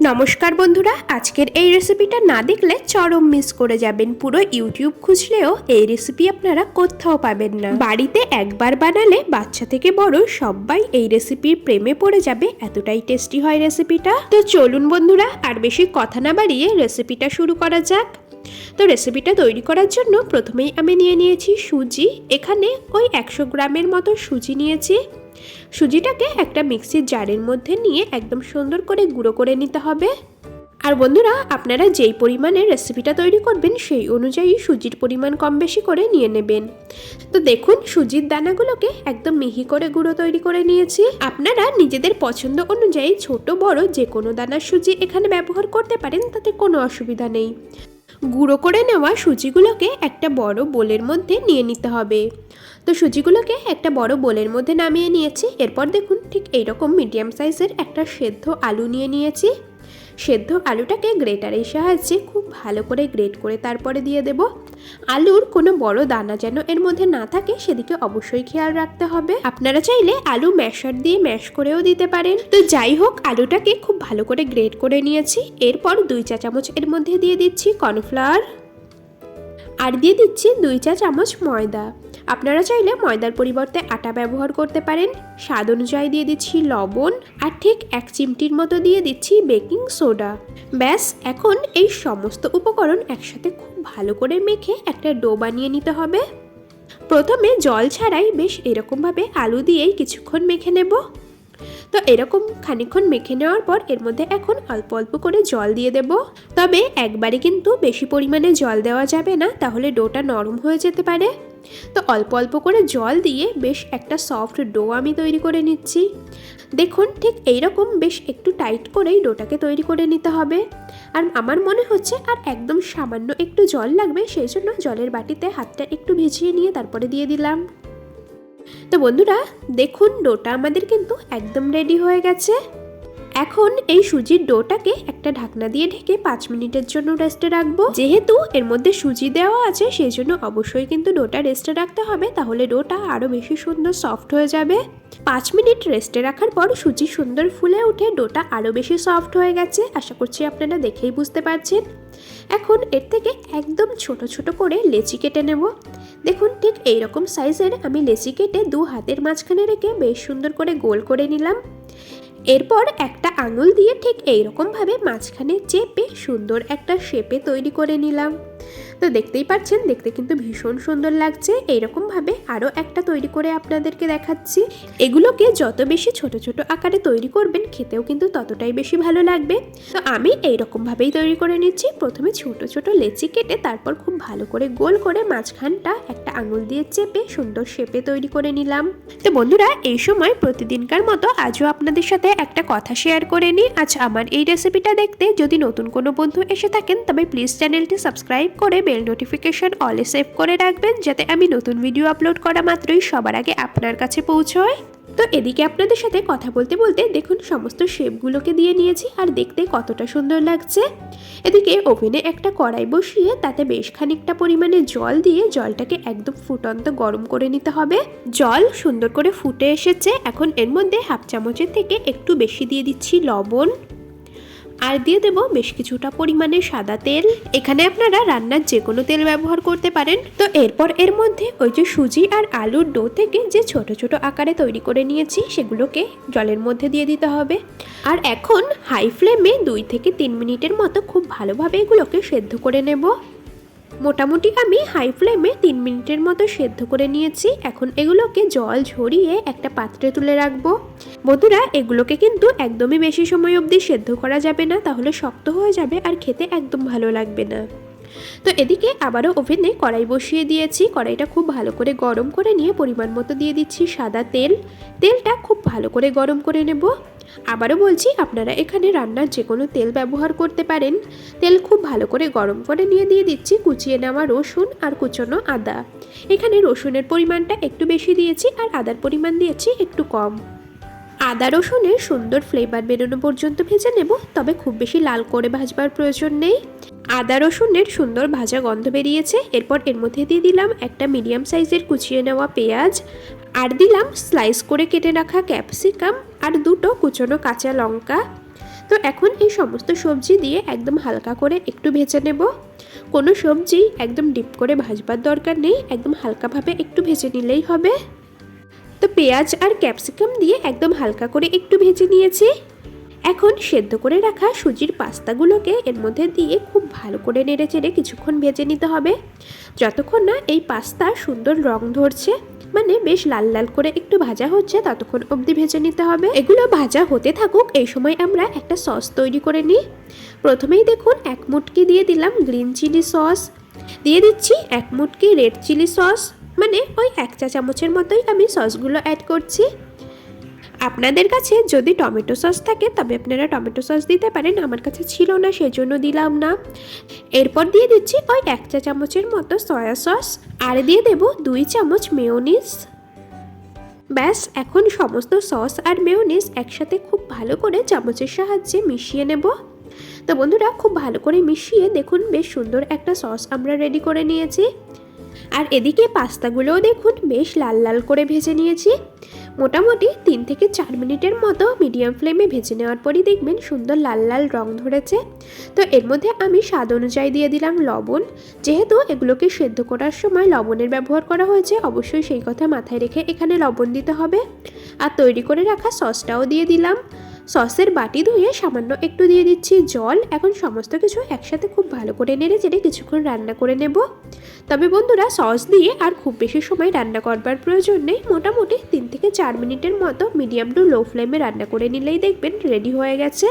নমস্কার বন্ধুরা, আজকের এই রেসিপিটা না দেখলে চরম মিস করে যাবেন। পুরো ইউটিউব খুঁজলেও এই রেসিপি আপনারা কোথাও পাবেন না। বাড়িতে একবার বানালে বাচ্চা থেকে বড় সবাই এই রেসিপির প্রেমে পড়ে যাবে। এতটাই টেস্টি হয় রেসিপিটা তো চলুন বন্ধুরা, আর বেশি কথা না বাড়িয়ে রেসিপিটা শুরু করা যাক। তো রেসিপিটা তৈরি করার জন্য প্রথমেই আমি নিয়ে নিয়েছি সুজি। এখানে ওই একশো গ্রামের মতো সুজি নিয়েছি। সুজিটাকে একটা মিক্সির জারের মধ্যে নিয়ে একদম সুন্দর করে গুঁড়ো করে নিতে হবে। আর বন্ধুরা, আপনারা যেই পরিমাণে রেসিপিটা তৈরি করবেন, সেই অনুযায়ী সুজির পরিমাণ কম বেশি করে নিয়ে নেবেন। তো দেখুন, সুজির দানাগুলোকে একদম মিহি করে গুঁড়ো তৈরি করে নিয়েছি। আপনারা নিজেদের পছন্দ অনুযায়ী ছোট, বড় যে কোনো দানার সুজি এখানে ব্যবহার করতে পারেন, তাতে কোনো অসুবিধা নেই। গুঁড়ো করে নেওয়া সুজিগুলোকে একটা বড় বোলের মধ্যে নিয়ে নিতে হবে। তো সুজিগুলোকে একটা বড় বোলের মধ্যে নামিয়ে নিয়েছি। এরপর দেখুন ঠিক এইরকম মিডিয়াম সাইজের একটা সেদ্ধ আলু নিয়ে নিয়েছি। সেদ্ধ আলুটাকে গ্রেটারের সাহায্যে খুব ভালো করে গ্রেট করে তারপরে দিয়ে দেব। আলুর কোনো বড় দানা যেন এর মধ্যে না থাকে, সেদিকে অবশ্যই খেয়াল রাখতে হবে। আপনারা চাইলে আলু ম্যাশার দিয়ে ম্যাশ করেও দিতে পারেন। তো যাই হোক, আলুটাকে খুব ভালো করে গ্রেট করে নিয়েছি। এরপর দুই চা চামচ এর মধ্যে দিয়ে দিচ্ছি কর্নফ্লাওয়ার। আর দিয়ে দিচ্ছি দুই চা চামচ ময়দা। আপনারা চাইলে ময়দার পরিবর্তে আটা ব্যবহার করতে পারেন। স্বাদ অনুযায়ী দিয়ে দিচ্ছি লবণ আর ঠিক এক চিমটির মতো দিয়ে দিচ্ছি বেকিং সোডা। ব্যাস, এখন এই সমস্ত উপকরণ একসাথে খুব ভালো করে মেখে একটা ডো বানিয়ে নিতে হবে। প্রথমে জল ছাড়াই বেশ এরকমভাবে আলু দিয়েই কিছুক্ষণ মেখে নেব। তো এরকম খানিক্ষণ মেখে নেওয়ার পর এর মধ্যে এখন অল্প অল্প করে জল দিয়ে দেব। তবে একবারে কিন্তু বেশি পরিমাণে জল দেওয়া যাবে না, তাহলে ডোটা নরম হয়ে যেতে পারে। তো অল্প অল্প করে জল দিয়ে বেশ একটা সফট ডো আমি তৈরি করে নিচ্ছি। দেখুন, ঠিক এইরকম বেশ একটু টাইট করেই ডোটাকে তৈরি করে নিতে হবে। আর আমার মনে হচ্ছে আর একদম সামান্য একটু জল লাগবে, সেই জন্য জলের বাটিতে হাতটা একটু ভিজিয়ে নিয়ে তারপরে দিয়ে দিলাম। তো বন্ধুরা, দেখুন, ডোটা আমাদের কিন্তু একদম রেডি হয়ে গেছে। এখন এই সুজির ডোটাকে একটা ঢাকনা দিয়ে ঢেকে পাঁচ মিনিটের জন্য রেস্টে রাখব। যেহেতু এর মধ্যে সুজি দেওয়া আছে, সেই জন্য অবশ্যই কিন্তু ডোটা রেস্টে রাখতে হবে, তাহলে ডোটা আরও বেশি সুন্দর সফট হয়ে যাবে। পাঁচ মিনিট রেস্টে রাখার পর সুজি সুন্দর ফুলে উঠে, ডোটা আরও বেশি সফট হয়ে গেছে। আশা করছি আপনারা দেখেই বুঝতে পারছেন। এখন এর থেকে একদম ছোট ছোট করে লেচি কেটে নেব। দেখুন, ঠিক এই রকম সাইজের আমি লেচি কেটে দু হাতের মাঝখানে রেখে বেশ সুন্দর করে গোল করে নিলাম। এরপর একটা আঙুল দিয়ে ঠিক এইরকমভাবে মাঝখানে চেপে সুন্দর একটা শেপে তৈরি করে নিলাম। তো দেখতেই পাচ্ছেন, দেখতে কিন্তু ভীষণ সুন্দর লাগছে। এইরকমভাবে আরও একটা তৈরি করে আপনাদেরকে দেখাচ্ছি। এগুলোকে যত বেশি ছোট ছোট আকারে তৈরি করবেন, খেতেও কিন্তু ততটাই বেশি ভালো লাগবে। তো আমি এইরকমভাবেই তৈরি করে নিচ্ছি। প্রথমে ছোট ছোট লেচি কেটে তারপর খুব ভালো করে গোল করে মাঝখানটা একটা আঙুল দিয়ে চেপে সুন্দর শেপে তৈরি করে নিলাম। তো বন্ধুরা, এই সময় প্রতিদিনকার মতো আজও আপনাদের সাথে একটা কথা শেয়ার করে নিই। আজ আমার এই রেসিপিটা দেখতে যদি নতুন কোনো বন্ধু এসে থাকেন, তবে প্লিজ চ্যানেলটি সাবস্ক্রাইব করে বেল নোটিফিকেশন অলে সেভ করে রাখবেন যাতে আমি নতুন ভিডিও আপলোড করা মাত্রই সবার আগে আপনার কাছে পৌঁছয়। তো এদিকে আপনাদের সাথে কথা বলতে বলতে দেখুন সমস্ত শেপগুলোকে দিয়ে নিয়েছি আর দেখতে কতটা সুন্দর লাগছে। এদিকে ওভেনে একটা কড়াই বসিয়ে তাতে বেশ খানিকটা পরিমাণে জল দিয়ে জলটাকে একদম ফুটন্ত গরম করে নিতে হবে। জল সুন্দর করে ফুটে এসেছে, এখন এর মধ্যে হাফ চামচের থেকে একটু বেশি দিয়ে দিচ্ছি লবণ। আর দিয়ে দেবো বেশ কিছুটা পরিমাণে সাদা তেল। এখানে আপনারা রান্নার যে কোনো তেল ব্যবহার করতে পারেন। তো এরপর এর মধ্যে ওই যে সুজি আর আলুর ডো থেকে যে ছোট ছোট আকারে তৈরি করে নিয়েছি, সেগুলোকে জলের মধ্যে দিয়ে দিতে হবে। আর এখন হাই ফ্লেমে দুই থেকে তিন মিনিটের মতো খুব ভালোভাবে এগুলোকে সেদ্ধ করে নেব। মোটামুটি আমি হাই ফ্লেমে তিন মিনিটের মতো সেদ্ধ করে নিয়েছি। এখন এগুলোকে জল ঝরিয়ে একটা পাত্রে তুলে রাখব। বন্ধুরা, এগুলোকে কিন্তু একদমই বেশি সময় অবধি সেদ্ধ করা যাবে না, তাহলে শক্ত হয়ে যাবে আর খেতে একদম ভালো লাগবে না। তো এদিকে আবারও ওভেনে কড়াই বসিয়ে দিয়েছি। কড়াইটা খুব ভালো করে গরম করে নিয়ে পরিমাণ মতো দিয়ে দিচ্ছি সাদা তেল। তেলটা খুব ভালো করে গরম করে নেব। আবারও বলছি, আপনারা এখানে রান্নার যে কোনো তেল ব্যবহার করতে পারেন। তেল খুব ভালো করে গরম করে নিয়ে দিয়ে দিচ্ছি কুচিয়ে নেওয়া রসুন আর কুচনো আদা। এখানে রসুনের পরিমাণটা একটু বেশি দিয়েছি আর আদার পরিমাণ দিয়েছি একটু কম। আদা রসুনের সুন্দর ফ্লেভার বেরোনো পর্যন্ত ভেজে নেব, তবে খুব বেশি লাল করে ভাজবার প্রয়োজন নেই। আদা রসুনের সুন্দর ভাজা গন্ধ বেরিয়েছে, এরপর এর মধ্যে দিয়ে দিলাম একটা মিডিয়াম সাইজের কুচিয়ে নেওয়া পেঁয়াজ, আর দিলাম স্লাইস করে কেটে রাখা ক্যাপসিকাম আর দুটো কুচনো কাঁচা লঙ্কা। তো এখন এই সমস্ত সবজি দিয়ে একদম হালকা করে একটু ভেজে নেব। কোনো সবজি একদম ডিপ করে ভাজবার দরকার নেই, একদম হালকাভাবে একটু ভেজে নিলেই হবে। তো পেঁয়াজ আর ক্যাপসিকাম দিয়ে একদম হালকা করে একটু ভেজে নিয়েছি। এখন সেদ্ধ করে রাখা সুজির পাস্তাগুলোকে এর মধ্যে দিয়ে খুব ভালো করে নেড়ে চেড়ে কিছুক্ষণ ভেজে নিতে হবে। যতক্ষণ না এই পাস্তা সুন্দর রং ধরছে মানে বেশ লাল লাল করে একটু ভাজা হচ্ছে, ততক্ষণ অবধি ভেজে নিতে হবে। এগুলো ভাজা হতে থাকুক, এই সময় আমরা একটা সস তৈরি করে নিই। প্রথমেই দেখুন, এক মুটকি দিয়ে দিলাম গ্রিন চিলি সস। দিয়ে দিচ্ছি এক মুটকি রেড চিলি সস। মানে ওই এক চা চামচের মতোই আমি সসগুলো অ্যাড করছি। আপনাদের কাছে যদি টমেটো সস থাকে, তবে আপনারা টমেটো সস দিতে পারেন। আমার কাছে ছিল না, সেজন্য দিলাম না। এরপর দিয়ে দিচ্ছি ওই এক চা চামচের মতো সয়া সস আর দিয়ে দেব দুই চামচ মেয়োনিজ ব্যাস, এখন সমস্ত সস আর মেয়োনিজ একসাথে খুব ভালো করে চামচের সাহায্যে মিশিয়ে নেব। তো বন্ধুরা, খুব ভালো করে মিশিয়ে দেখুন, বেশ সুন্দর একটা সস আমরা রেডি করে নিয়েছি। আর এদিকে পাস্তাগুলোও দেখুন বেশ লাল লাল করে ভেজে নিয়েছি। মোটামুটি তিন থেকে চার মিনিটের মতো মিডিয়াম ফ্লেমে ভেজে নেওয়ার পরই দেখবেন সুন্দর লাল লাল রং ধরেছে। তো এর মধ্যে আমি স্বাদ অনুযায়ী দিয়ে দিলাম লবণ। যেহেতু এগুলোকে সেদ্ধ করার সময় লবণের ব্যবহার করা হয়েছে, অবশ্যই সেই কথা মাথায় রেখে এখানে লবণ দিতে হবে। আর তৈরি করে রাখা সসটাও দিয়ে দিলাম। সসের বাটি ধুয়ে সামান্য একটু দিয়ে দিচ্ছি জল। এখন সমস্ত কিছু একসাথে খুব ভালো করে নেড়ে চেড়ে কিছুক্ষণ রান্না করে নেব। তবে বন্ধুরা, সস দিয়ে আর খুব বেশি সময় রান্না করবার প্রয়োজন নেই। মোটামুটি তিন থেকে চার মিনিটের মতো মিডিয়াম টু লো ফ্লেমে রান্না করে নিলেই দেখবেন রেডি হয়ে গেছে।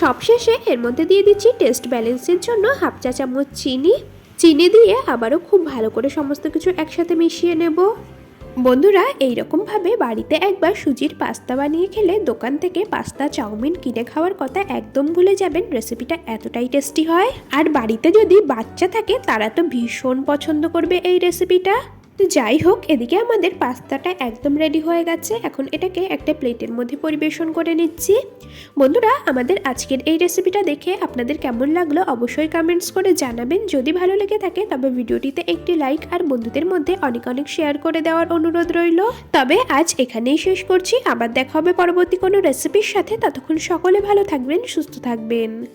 সবশেষে এর মধ্যে দিয়ে দিচ্ছি টেস্ট ব্যালেন্সের জন্য হাফ চা চামচ চিনি। চিনি দিয়ে আবারও খুব ভালো করে সমস্ত কিছু একসাথে মিশিয়ে নেব। বন্ধুরা, এইরকমভাবে বাড়িতে একবার সুজির পাস্তা বানিয়ে খেলে দোকান থেকে পাস্তা, চাউমিন কিনে খাওয়ার কথা একদম ভুলে যাবেন। রেসিপিটা এতটাই টেস্টি হয়। আর বাড়িতে যদি বাচ্চা থাকে, তারা তো ভীষণ পছন্দ করবে এই রেসিপিটা। তো যাই হোক, এদিকে আমাদের পাস্তাটা একদম রেডি হয়ে গেছে। এখন এটাকে একটা প্লেটের মধ্যে পরিবেশন করে নিচ্ছি। বন্ধুরা, আমাদের আজকের এই রেসিপিটা দেখে আপনাদের কেমন লাগল অবশ্যই কমেন্টস করে জানাবেন। যদি ভালো লেগে থাকে, তবে ভিডিওটিতে একটি লাইক আর বন্ধুদের মধ্যে অনেক অনেক শেয়ার করে দেওয়ার অনুরোধ রইল। তবে আজ এখানেই শেষ করছি। আবার দেখা হবে পরবর্তী কোনো রেসিপির সাথে। ততক্ষণ সকলে ভালো থাকবেন, সুস্থ থাকবেন।